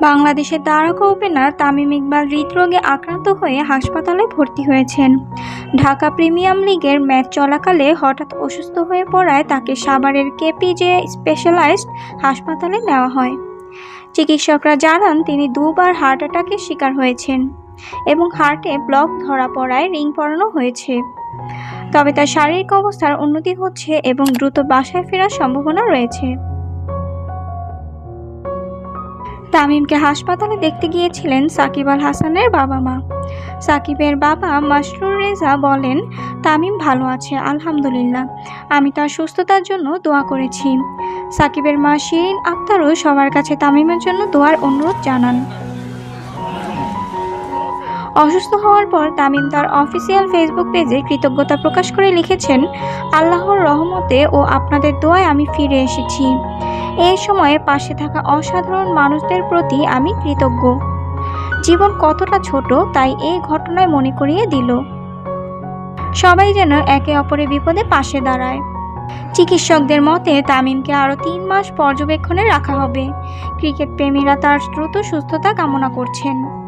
বাংলাদেশের তারকা ওপেনার তামিম ইকবাল হৃদরোগে আক্রান্ত হয়ে হাসপাতালে ভর্তি হয়েছেন। ঢাকা প্রিমিয়াম লিগের ম্যাচ চলাকালে হঠাৎ অসুস্থ হয়ে পড়ায় তাকে সাভারের কেপিজে স্পেশালাইজড হাসপাতালে নেওয়া হয়। চিকিৎসকরা জানান, তিনি দুবার হার্ট অ্যাটাকের শিকার হয়েছেন এবং হার্টে ব্লক ধরা পড়ায় রিং পরানো হয়েছে। তবে তার শারীরিক অবস্থার উন্নতি হচ্ছে এবং দ্রুত বাসায় ফেরার সম্ভাবনা রয়েছে। তামিমকে হাসপাতালে দেখতে গিয়েছিলেন সাকিব আল হাসানের বাবা মা। সাকিবের বাবা মাসরুর রেজা বলেন, তামিম ভালো আছে, আলহামদুলিল্লাহ। আমি তার সুস্থতার জন্য দোয়া করেছি। সাকিবের মা শিরিন আক্তারও সবার কাছে তামিমের জন্য দোয়ার অনুরোধ জানান। অসুস্থ হওয়ার পর তামিম তার অফিসিয়াল ফেসবুক পেজে কৃতজ্ঞতা প্রকাশ করে লিখেছেন, আল্লাহর রহমতে ও আপনাদের দোয়ায় আমি ফিরে এসেছি। এই সময়ে পাশে থাকা অসাধারণ মানুষদের প্রতি আমি কৃতজ্ঞ। জীবন কতটা ছোট, তাই এই ঘটনায় মনে করিয়ে দিল। সবাই যেন একে অপরের বিপদে পাশে দাঁড়ায়। চিকিৎসকদের মতে, তামিমকে আরও তিন মাস পর্যবেক্ষণে রাখা হবে। ক্রিকেট প্রেমীরা তার দ্রুত সুস্থতা কামনা করছেন।